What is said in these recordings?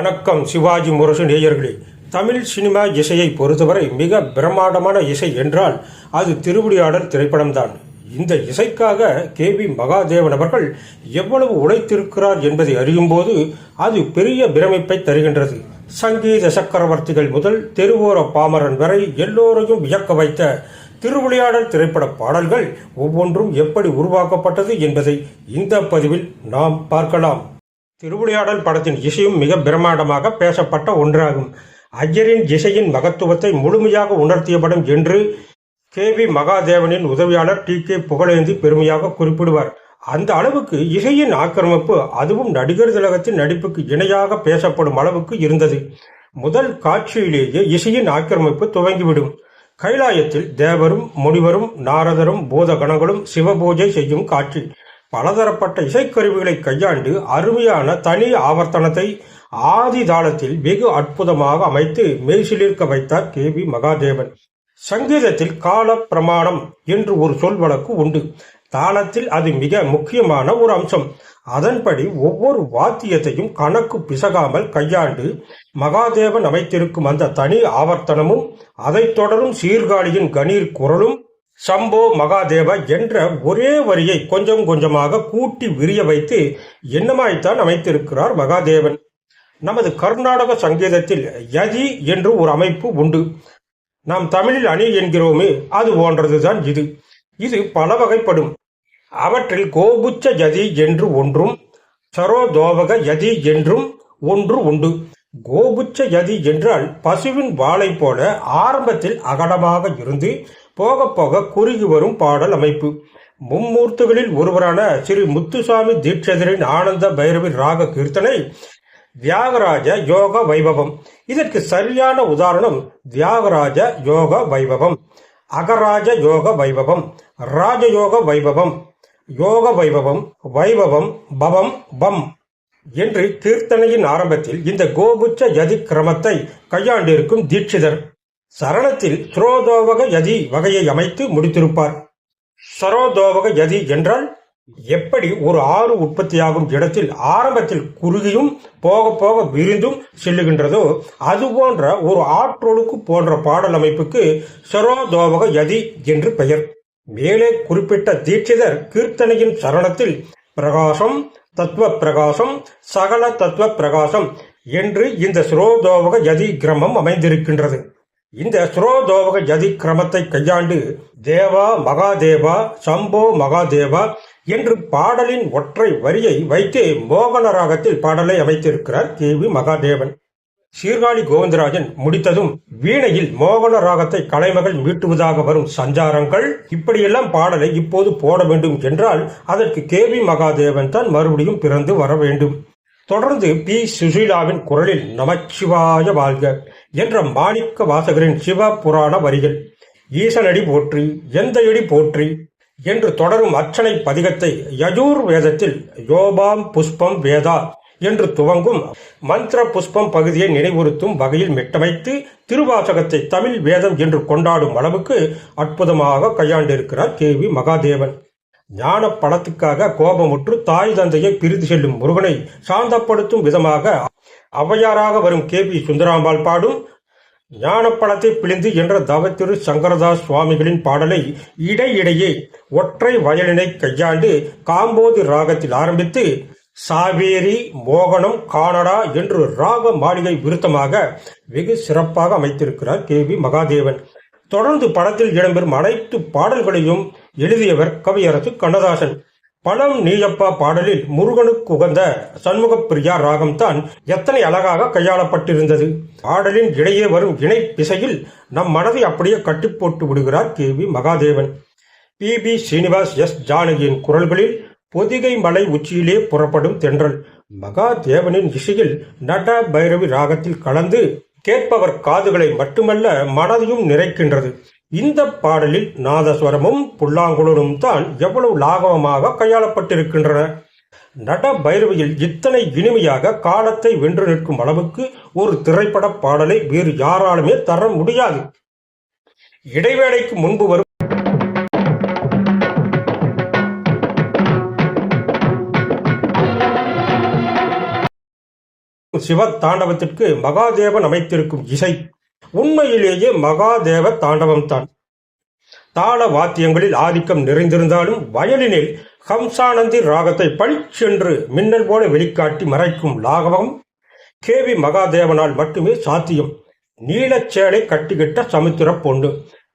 வணக்கம் சிவாஜி முரசு நேயர்களே. தமிழ் சினிமா இசையை பொறுத்தவரை மிக பிரம்மாண்டமான இசை என்றால் அது திருவிளையாடல் திரைப்படம்தான். இந்த இசைக்காக கே வி மகாதேவன் அவர்கள் எவ்வளவு உழைத்திருக்கிறார் என்பதை அறியும்போது அது பெரிய பிரமிப்பை தருகின்றது. சங்கீத சக்கரவர்த்திகள் முதல் தெருவோர பாமரன் வரை எல்லோரையும் வியக்க வைத்த திருவிளையாடல் திரைப்பட பாடல்கள் ஒவ்வொன்றும் எப்படி உருவாக்கப்பட்டது என்பதை இந்த பதிவில் நாம் பார்க்கலாம். திருவிளையாடல் படத்தின் இசையும் மிக பிரம்மாண்டமாக பேசப்பட்ட ஒன்றாகும். ஐயரின் இசையின் மகத்துவத்தை முழுமையாக உணர்த்திய படம் என்று கே வி மகாதேவனின் உதவியாளர் டி கே புகழேந்தி பெருமையாக குறிப்பிடுவார். அந்த அளவுக்கு இசையின் ஆக்கிரமிப்பு அதுவும் நடிகர் திலகத்தின் நடிப்புக்கு இணையாக பேசப்படும் அளவுக்கு இருந்தது. முதல் காட்சியிலேயே இசையின் ஆக்கிரமிப்பு துவங்கிவிடும். கைலாயத்தில் தேவரும் முனிவரும் நாரதரும் பூதகணங்களும் சிவபூஜை செய்யும் காட்சி. பலதரப்பட்ட இசைக்கருவிகளை கையாண்டு அருமையான தனி ஆவர்த்தனத்தை ஆதி தாளத்தில் வெகு அற்புதமாக அமைத்து மெய்சிலிருக்க வைத்தார் கே வி மகாதேவன். சங்கீதத்தில் கால பிரமாணம் என்று ஒரு சொல் வழக்கு உண்டு. தாளத்தில் அது மிக முக்கியமான ஒரு அம்சம். அதன்படி ஒவ்வொரு வாத்தியத்தையும் கணக்கு பிசகாமல் கையாண்டு மகாதேவன் அமைத்திருக்கும் அந்த தனி ஆவர்த்தனமும் அதைத் தொடரும் சீர்காழியின் கணீர் குரலும் சம்போ மகாதேவ என்ற ஒரே வரியை கொஞ்சம் கொஞ்சமாக கூட்டி விரிய வைத்து என்னமாய்த்தான் அமைத்திருக்கிறார் மகாதேவன். நமது கர்நாடக சங்கீதத்தில் யதி என்று ஒரு அமைப்பு உண்டு. நாம் தமிழில் அணி என்கிறோமே அது போன்றதுதான் இது. இது பல வகைப்படும் அவற்றில் கோபுச்ச யதி என்று ஒன்றும் சரோதோவக யதி என்றும் ஒன்று உண்டு. கோபுச்ச யதி என்றால் பசுவின் வாளை போல ஆரம்பத்தில் அகடமாக இருந்து போக போக குறுகி வரும் பாடல் அமைப்பு. மும்மூர்த்திகளில் ஒருவரான ஸ்ரீ முத்துசாமி தீட்சிதரின் ஆனந்த பைரவி ராக கீர்த்தனை தியாகராஜ யோக வைபவம். இதற்கு சரியான உதாரணம் தியாகராஜ யோக வைபவம் அகராஜ யோக வைபவம் ராஜயோக வைபவம் யோக வைபவம் வைபவம் பவம் பம் என்று கீர்த்தனையின் ஆரம்பத்தில் இந்த கோபுச்ச யதி கிரமத்தை கையாண்டிருக்கும் தீட்சிதர். சரணத்தில் ஸ்ரோதோவக யதி வகையை அமைத்து முடித்திருப்பார். சரோதோவக யதி என்றால் எப்படி ஒரு ஆறு உற்பத்தியாகும் இடத்தில் ஆரம்பத்தில் குறுகியும் போக போக விரிந்தும் செல்லுகின்றதோ அது போன்ற ஒரு ஆற்றொழுக்கு போன்ற பாடல் அமைப்புக்கு சரோதோவக யதி என்று பெயர். மேலே குறிப்பிட்ட தீட்சிதர் கீர்த்தனையின் சரணத்தில் பிரகாசம் தத்துவ பிரகாசம் சகல தத்துவ பிரகாசம் என்று இந்த சுரோதோவக யதி கிரமம் அமைந்திருக்கின்றது. இந்த ஸ்ரோதோவக ஜதி கிரமத்தை கையாண்டு தேவா மகாதேவா சம்போ மகாதேவா என்று பாடலின் ஒற்றை வரியை வைத்து மோகன ராகத்தில் பாடலை அமைத்திருக்கிறார் கே வி மகாதேவன். சீர்காழி கோவிந்தராஜன் முடித்ததும் வீணையில் மோகன ராகத்தை கலைமகள் மீட்டுவதாக வரும் சஞ்சாரங்கள் இப்படியெல்லாம் பாடலை இப்போது போட வேண்டும் என்றால் அதற்கு கே வி மகாதேவன் தான் மறுபடியும் பிறந்து வர வேண்டும். தொடர்ந்து பி. சுசீலாவின் குரலில் நமச்சிவாய வாழ்க. என்ற மாணிக்க வாசகரின் சிவ புராண வரிகள் ஈசனடி போற்றி எந்த எடி போற்றி என்று தொடரும் அர்ச்சனை பதிகத்தை யஜூர் வேதத்தில் யோபாம் புஷ்பம் வேதா என்று துவங்கும் மந்திர புஷ்பம் பகுதியை நினைவுறுத்தும் வகையில் மெட்டமைத்து திருவாசகத்தை தமிழ் வேதம் என்று கொண்டாடும் அளவுக்கு அற்புதமாக கையாண்டிருக்கிறார் கே வி மகாதேவன். ஞான படத்துக்காக கோபமுற்று தாய் தந்தையை பிரித்து செல்லும் முருகனை சாந்தப்படுத்தும் விதமாக ஔவையாராக வரும் கே பி சுந்தராம்பாள் பாடும் ஞானப்பழத்தை பிழிந்து என்ற தவத்திரு சங்கரதாஸ் சுவாமிகளின் பாடலை இடையிடையே ஒற்றை வயலினை கையாண்டு காம்போதி ராகத்தில் ஆரம்பித்து சாவேரி மோகனம் கானடா என்று ராக மாளிகை விருத்தமாக வெகு சிறப்பாக அமைத்திருக்கிறார் கே வி மகாதேவன். தொடர்ந்து படத்தில் இடம்பெறும் அனைத்து பாடல்களையும் எழுதியவர் கவியரசு கண்ணதாசன். பழம் நீயப்பா பாடலில் முருகனுக்கு உகந்த சண்முகப்பிரியா ராகம்தான் எத்தனை அழகாக கையாளப்பட்டிருந்தது. பாடலின் இடையே வரும் இணை பிசையில் நம் மனதை அப்படியே கட்டி போட்டு விடுகிறார் K. V. Mahadevan. P. B. Srinivas S. ஜானகியின் குரல்களில் பொதிகை மலை உச்சியிலே புறப்படும் தென்றல். மகாதேவனின் இசையில் நட பைரவி ராகத்தில் கலந்து கேட்பவர் காதுகளை மட்டுமல்ல மனதையும் நிறைக்கின்றது. இந்த பாடலில் நாதஸ்வரமும் புல்லாங்குழலும் தான் எவ்வளவு லாகவமாக கையாளப்பட்டிருக்கின்றன? நட பைரவியில் இத்தனை இனிமையாக காலத்தை வென்று நிற்கும் அளவுக்கு ஒரு திரைப்பட பாடலை வேறு யாராலுமே தர முடியாது. இடைவேளைக்கு முன்பு வரும் சிவ தாண்டவத்திற்கு மகாதேவன் அமைத்திருக்கும் இசை உண்மையிலேயே மகாதேவ தாண்டவம்தான். தாள வாத்தியங்களில் ஆதிக்கம் நிறைந்திருந்தாலும் வயலினில் ஹம்சானந்தி ராகத்தை பளிச்சென்று மின்னல் போல வெளிக்காட்டி மறைக்கும் லாகவம் கேவி மகாதேவனால் மட்டுமே சாத்தியம். நீலச்சேலை கட்டிக்கிட்ட சமுத்திர பொண்ணு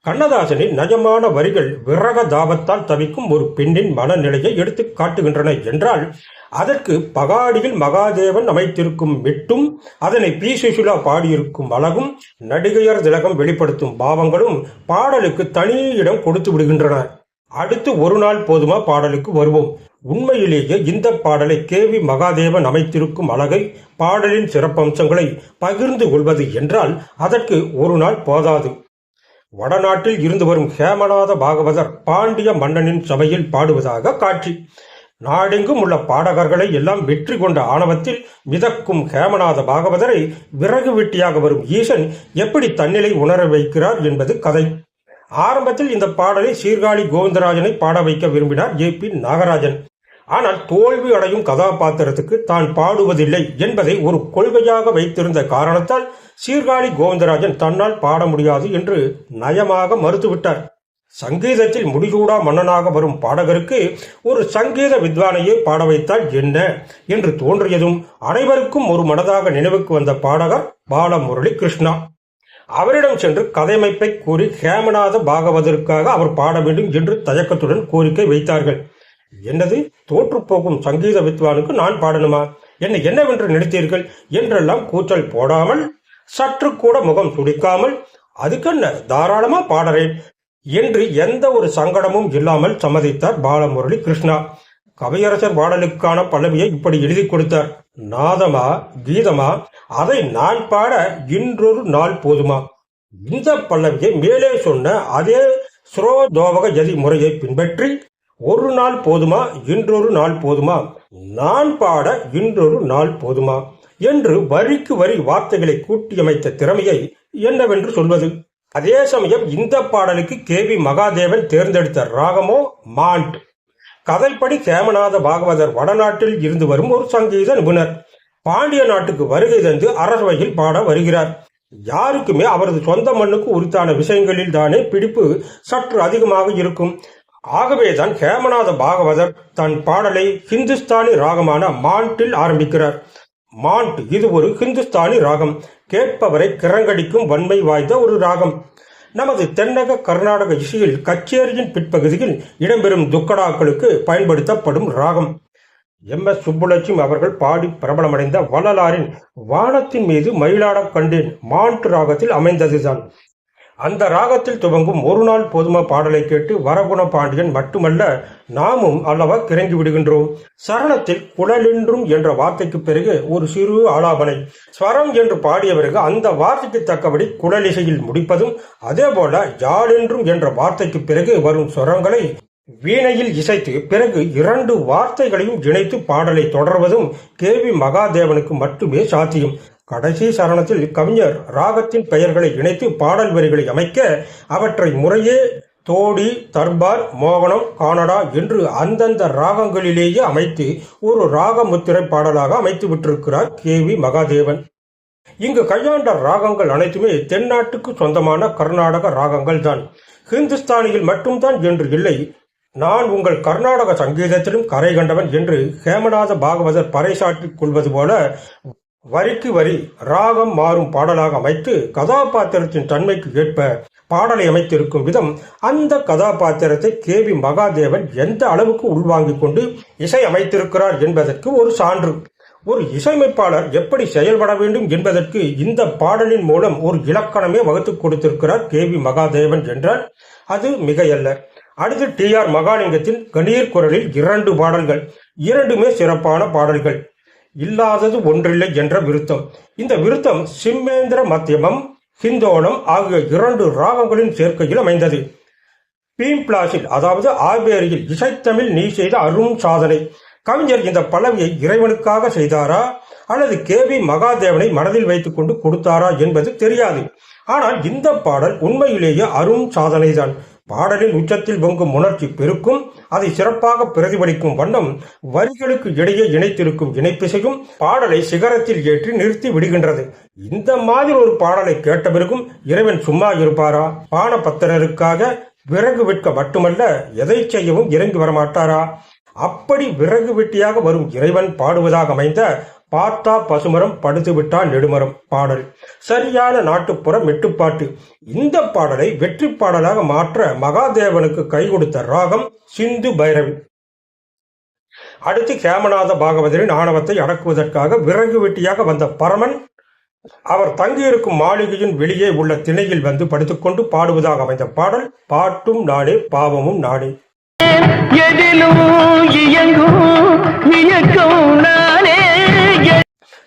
கண்ணதாசனின் நஜமான வரிகள் விரக தாபத்தால் தவிக்கும் ஒரு பெண்ணின் மனநிலையை எடுத்து காட்டுகின்றன என்றால் அதற்கு பகாடியில் மகாதேவன் அமைத்திருக்கும் மெட்டும் அதனை பி சுஷிலா பாடியிருக்கும் அழகும் நடிகையர் திலகம் வெளிப்படுத்தும் பாவங்களும் பாடலுக்கு தனி இடம் கொடுத்து விடுகின்றன. அடுத்து ஒரு நாள் போதுமா பாடலுக்கு வருவோம். உண்மையிலேயே இந்த பாடலை கே வி மகாதேவன் அமைத்திருக்கும் அழகை பாடலின் சிறப்பம்சங்களை பகிர்ந்து கொள்வது என்றால் அதற்கு ஒரு நாள் போதாது. வடநாட்டில் இருந்து வரும் ஹேமநாத பாகவதர் பாண்டிய மன்னனின் சபையில் பாடுவதாக காட்சி. நாடெங்கும் உள்ள பாடகர்களை எல்லாம் வெற்றி கொண்ட ஆணவத்தில் மிதக்கும் ஹேமநாத பாகவதரை விறகு வெட்டியாக வரும் ஈசன் எப்படி தன்னிலை உணர வைக்கிறார் என்பது கதை. ஆரம்பத்தில் இந்த பாடலை சீர்காழி கோவிந்தராஜனை பாட வைக்க விரும்பினார் ஏ பி நாகராஜன். ஆனால் தோல்வி அடையும் கதாபாத்திரத்துக்கு தான் பாடுவதில்லை என்பதை ஒரு கொள்கையாக வைத்திருந்த காரணத்தால் சீர்காழி கோவிந்தராஜன் தன்னால் பாட முடியாது என்று நயமாக மறுத்துவிட்டார். சங்கீதத்தில் முடிசூடா மன்னனாக வரும் பாடகருக்கு ஒரு சங்கீத வித்வானையே பாட வைத்தால் என்ன என்று தோன்றியதும் அனைவருக்கும் ஒரு மனதாக நினைவுக்கு வந்த பாடகர் பாலமுரளி கிருஷ்ணா அவரிடம் சென்று கதையமைப்பை கூறி ஹேமநாத பாகவதற்காக அவர் பாட வேண்டும் என்று தயக்கத்துடன் கோரிக்கை வைத்தார்கள். என்னது? தோற்றுப்போகும் சங்கீத வித்வானுக்கு நான் பாடணுமா? என்னை என்னவென்று நினைத்தீர்கள்? என்றெல்லாம் கூச்சல் போடாமல் சற்று கூட முகம் துடிக்காமல் அதுக்கென்ன? தாராளமா பாடறேன். என்று எந்த ஒரு சங்கடமும் இல்லாமல் சம்மதித்தார் பாலமுரளி கிருஷ்ணா. கவியரசர் பாடலுக்கான பல்லவியை இப்படி எழுதி கொடுத்தார். நாதமா கீதமா அதை நான் பாட இன்றொரு நாள் போதுமா? இந்த பல்லவியை மேலே சொன்ன அதே ஸ்ரோதோவக ஜதி முறையை பின்பற்றி ஒரு நாள் போதுமா இன்றொரு நாள் போதுமா? நான் பாட இன்றொரு நாள் போதுமா? என்று வரிக்கு வரி வார்த்தைகளை கூட்டியமைத்த திறமையை என்னவென்று சொல்வது? அதே சமயம் இந்த பாடலுக்கு கே வி மகாதேவன் தேர்ந்தெடுத்த ராகமோ மாண்ட் கதைப்படி கேமநாத பாகவதர் வடநாட்டில் இருந்து வரும் ஒரு சங்கீத நிபுணர். பாண்டிய நாட்டுக்கு வருகை தந்து அரசவையில் பாட வருகிறார். யாருக்குமே அவரது சொந்த மண்ணுக்கு உரித்தான விஷயங்களில் தானே பிடிப்பு சற்று அதிகமாக இருக்கும். ஆகவேதான் ஹேமநாத பாகவதர் தன் பாடலை ஹிந்துஸ்தானி ராகமான மாண்டில் ஆரம்பிக்கிறார். மாண்ட் இது ஒரு ஹிந்துஸ்தானி ராகம். கேட்பவரை கிரங்கடிக்கும் வன்மை வாய்ந்த ஒரு ராகம். நமது தென்னக கர்நாடக இசையில் கச்சேரியின் பிற்பகுதியில் இடம்பெறும் துக்கடாக்களுக்கு பயன்படுத்தப்படும் ராகம். எம். எஸ். சுப்புலட்சுமி அவர்கள் பாடி பிரபலமடைந்த வள்ளலாரின் வானத்தின் மீது மயிலாடக் கண்டேன் மான்ட் ராகத்தில் அமைந்ததுதான். அந்த ராகத்தில் துவங்கும் ஒரு நாள் போதுமா பாடலை கேட்டு வரகுண பாண்டியன் மட்டுமல்ல நாமும் அல்லவா கிறங்கி விடுகின்றோம். சரணத்தில் குழலென்றும் என்ற வார்த்தைக்கு பிறகு ஒரு சிறு ஆலாபனை. ஸ்வரம் என்று பாடிய பிறகு அந்த வார்த்தைக்கு தக்கபடி குழலிசையில் முடிப்பதும் அதே போல யாழென்றும் என்ற வார்த்தைக்கு பிறகு வரும் ஸ்வரங்களை வீணையில் இசைத்து பிறகு இரண்டு வார்த்தைகளையும் இணைத்து பாடலை தொடர்வதும் கேவி மகாதேவனுக்கு மட்டுமே சாத்தியம். கடைசி சரணத்தில் கவிஞர் ராகத்தின் பெயர்களை இணைத்து பாடல் வரிகளை அமைக்க அவற்றை முறையே தோடி தர்பார் மோகனம் கானடா என்று அந்தந்த ராகங்களிலேயே அமைத்து ஒரு ராக முத்திரை பாடலாக அமைத்து விட்டிருக்கிறார் கே வி மகாதேவன். இங்கு கையாண்ட ராகங்கள் அனைத்துமே தென்னாட்டுக்கு சொந்தமான கர்நாடக ராகங்கள் தான். ஹிந்துஸ்தானியில் மட்டும்தான் என்று இல்லை. நான் உங்கள் கர்நாடக சங்கீதத்திலும் கரை கண்டவன் என்று ஹேமநாத பாகவதர் பறைசாற்றிக் கொள்வது போல வரிக்கு வரி ராகம் மாறும் பாடலாக அமைத்து கதாபாத்திரத்தின் தன்மைக்கு ஏற்ப பாடலை அமைத்திருக்கும் விதம் அந்த கதாபாத்திரத்தை கே வி மகாதேவன் எந்த அளவுக்கு உள்வாங்கிக் கொண்டு இசை அமைத்திருக்கிறார் என்பதற்கு ஒரு சான்று. ஒரு இசையமைப்பாளர் எப்படி செயல்பட வேண்டும் என்பதற்கு இந்த பாடலின் மூலம் ஒரு இலக்கணமே வகுத்துக் கொடுத்திருக்கிறார் கே வி மகாதேவன் என்றால் அது மிகையல்ல. அடுத்து டி ஆர் மகாலிங்கத்தின் கணீர் குரலில் இரண்டு பாடல்கள் இரண்டுமே சிறப்பான பாடல்கள். இல்லாதது ஒன்றில்லை என்ற விருத்தம். இந்த விருத்தம் சிம்மேந்திர மத்தியமம் ஹிந்தோணம் ஆகிய இரண்டு ராகங்களின் சேர்க்கையில் அமைந்தது. பீம்பிளாஸில் அதாவது ஆர்பேரியில் இசைத்தமிழ் நீ செய்த அரும் சாதனை. கவிஞர் இந்த பலவியை இறைவனுக்காக செய்தாரா? அல்லது கே வி மகாதேவனை மனதில் வைத்துக் கொண்டு கொடுத்தாரா என்பது தெரியாது. ஆனால் இந்த பாடல் உண்மையிலேயே அரும் சாதனைதான். பாடலின் உச்சத்தில் பொங்கும் உணர்ச்சி பெருக்கும் அதை சிறப்பாக பிரதிபலிக்கும் வண்ணம் வரிகளுக்கு இடையே இணைத்திருக்கும் இணைப்பிசையும் பாடலை சிகரத்தில் ஏற்றி நிறுத்தி விடுகின்றது. இந்த மாதிரி ஒரு பாடலை கேட்ட பிறகும் இறைவன் சும்மா இருப்பாரா? பானபத்திரருக்காக விறகு விற்க மட்டுமல்ல எதை செய்யவும் இறங்கி வரமாட்டாரா? அப்படி விறகு வெட்டியாக வரும் இறைவன் பாடுவதாக அமைந்த பார்த்தா பசுமரம் படுத்து விட்டால் நெடுமரம் பாடல். சரியான நாட்டுப்புற மெட்டுப்பாட்டு. இந்த பாடலை வெற்றி பாடலாக மாற்ற மகாதேவனுக்கு கை கொடுத்த ராகம் சிந்து பைரவி. அடுத்து கேமநாத பாகவதரின் ஆணவத்தை அடக்குவதற்காக விறகு வெட்டியாக வந்த பரமன் அவர் தங்கியிருக்கும் மாளிகையின் வெளியே உள்ள திணையில் வந்து படுத்துக்கொண்டு பாடுவதாக அமைந்த பாடல் பாட்டும் நானே பாவமும் நானே எதிலும் இயங்கும் இயக்கம் நானே.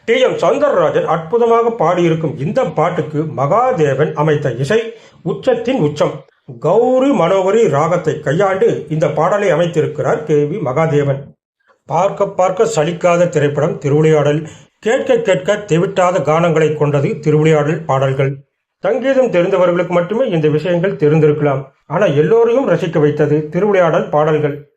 டி. எம். சௌந்தரராஜன் அற்புதமாக பாடியிருக்கும் இந்த பாட்டுக்கு மகாதேவன் அமைத்த இசை உச்சத்தின் உச்சம். கௌரி மனோகரி ராகத்தை கையாண்டு இந்த பாடலை அமைத்திருக்கிறார் கே. வி. மகாதேவன். பார்க்க பார்க்க சலிக்காத திரைப்படம் திருவிளையாடல் கேட்க கேட்க தெவிட்டாத கானங்களை கொண்டது திருவிளையாடல் பாடல்கள். சங்கீதம் தெரிந்தவர்களுக்கு மட்டுமே இந்த விஷயங்கள் தெரிந்திருக்கலாம். ஆனால் எல்லோரையும் ரசிக்க வைத்தது திருவிளையாடல் பாடல்கள்.